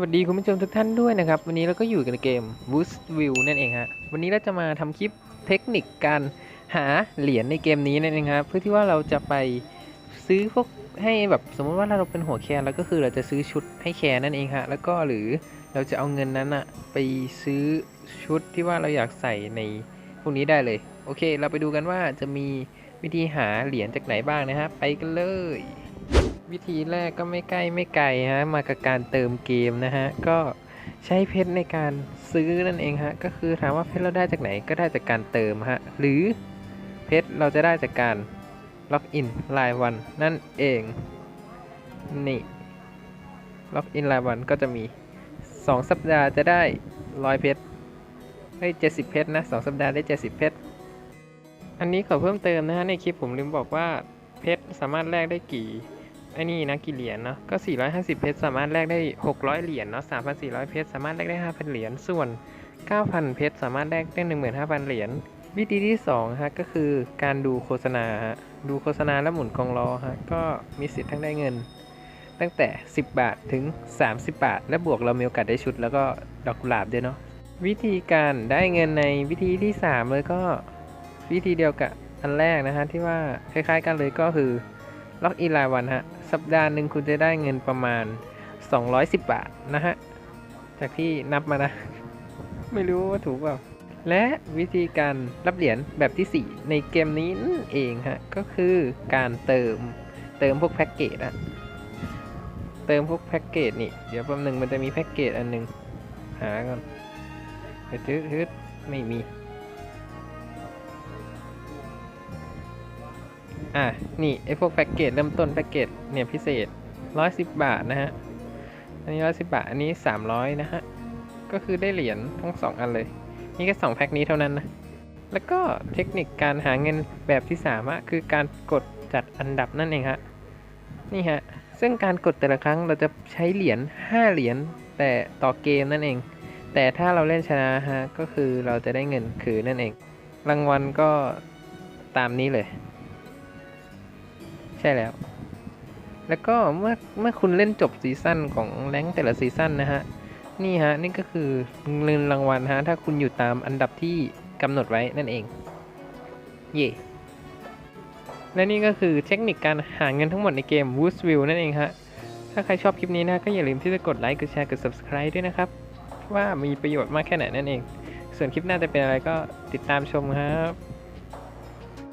วัสดีคุณผู้ชมทุกท่านด้วยนะครับ วันนี้เราก็อยู่กันในเกม Boost View นั่นเองฮะวันนี้เราจะมาทำคลิปเทคนิคการหาเหรียญในเกมนี้นั่นเองครับเพื่อที่ว่าเราจะไปซื้อพวกให้แบบสมมติว่าเราเป็นหัวแคนแล้วก็คือเราจะซื้อชุดให้แคนนั่นเองฮะแล้วก็หรือเราจะเอาเงินนั้นอะไปซื้อชุดที่ว่าเราอยากใส่ในพวกนี้ได้เลย โอเค เราไปดูกันว่าจะมีวิธีหาเหรียญจากไหนบ้างนะฮะไปกันเลย วิธีแรกก็ไม่ใกล้ไม่ไกลฮะมากับการเติมเกมนะฮะ ก็ใช้เพชรในการซื้อนั่นเองฮะ ก็คือถามว่าเพชรเราได้จากไหนก็ได้จากการเติมฮะ หรือเพชรเราจะได้จากการล็อกอินรายวันนั่นเองนี่ล็อกอินรายวันก็จะมี 2 สัปดาห์จะได้ร้อยเพชรได้เจ็ดสิบเพชรนะสองสัปดาห์ได้ 70 เพชรอันนี้ขอเพิ่มเติมนะฮะในคลิปผมลืมบอกว่าเพชรสามารถแลกได้กี่ ไอ้นี่นะกี่เหรียญเนาะก็ 450 เพชรสามารถแลกได้ 600 เหรียญเนาะ 3,400 เพชรสามารถแลกได้ 5,000 เหรียญ ส่วน 9,000 เพชรสามารถแลกได้ 15,000 เหรียญ วิธีที่2ฮะก็คือการดูโฆษณาฮะ ดูโฆษณาแล้วหมุนกองล้อฮะ ก็มีสิทธิ์ทั้งได้เงิน ตั้งแต่ 10 บาทถึง 30 บาท และบวกเรามีโอกาสได้ชุดแล้วก็ดอกกุหลาบด้วยเนาะ วิธีการได้เงินในวิธีที่ 3 เลยก็วิธีเดียวกับอันแรกนะฮะที่ว่าคล้ายๆกันเลยก็คือล็อกอินรายวันฮะ สัปดาห์หนึ่งคุณจะได้เงินประมาณ 210 บาทนะฮะ จากที่นับมานะ ไม่รู้ว่าถูกเปล่า และวิธีการรับเหรียญแบบที่ 4 ในเกมนี้นั่นเองฮะ ก็คือการเติมเติมพวกแพ็กเกจอะเติมพวกแพ็กเกจนี่ เดี๋ยวแป๊บหนึงมันจะมีแพ็กเกจอันหนึง หาก่อนไปทึดทึดไม่มี อะ นี่ไอพวกแพ็กเกจเริ่มต้นแพ็กเกจเนี่ยพิเศษ 110 บาทนะฮะ อันนี้ 110 บาท อันนี้ 300 นะฮะ ก็คือได้เหรียญทั้ง 2 อันเลย นี่แค่2แพ็กนี้เท่านั้นนะ แล้วก็เทคนิคการหาเงินแบบที่3อะคือการกดจัดอันดับนั่นเองฮะ นี่ฮะ ซึ่งการกดแต่ละครั้งเราจะใช้เหรียญ 5 เหรียญแต่ต่อเกมนั่นเอง แต่ถ้าเราเล่นชนะฮะ ก็คือเราจะได้เงินคืนนั่นเอง รางวัลก็ตามนี้เลย ใช่แล้ว แล้วก็เมื่อเมื่อคุณเล่นจบซีซั่นของแรงแต่ละซีซั่นนะฮะ นี่ฮะ นี่ก็คือเงินรางวัลฮะ ถ้าคุณอยู่ตามอันดับที่กำหนดไว้นั่นเอง เย่และนี่ก็คือเทคนิคการหาเงินทั้งหมดในเกม Woodsville นั่นเองฮะ ถ้าใครชอบคลิปนี้นะ ก็อย่าลืมที่จะกดไลค์ กดแชร์ กด subscribe ด้วยนะครับ ว่ามีประโยชน์มากแค่ไหนนั่นเอง ส่วนคลิปหน้าจะเป็นอะไรก็ติดตามชมครับ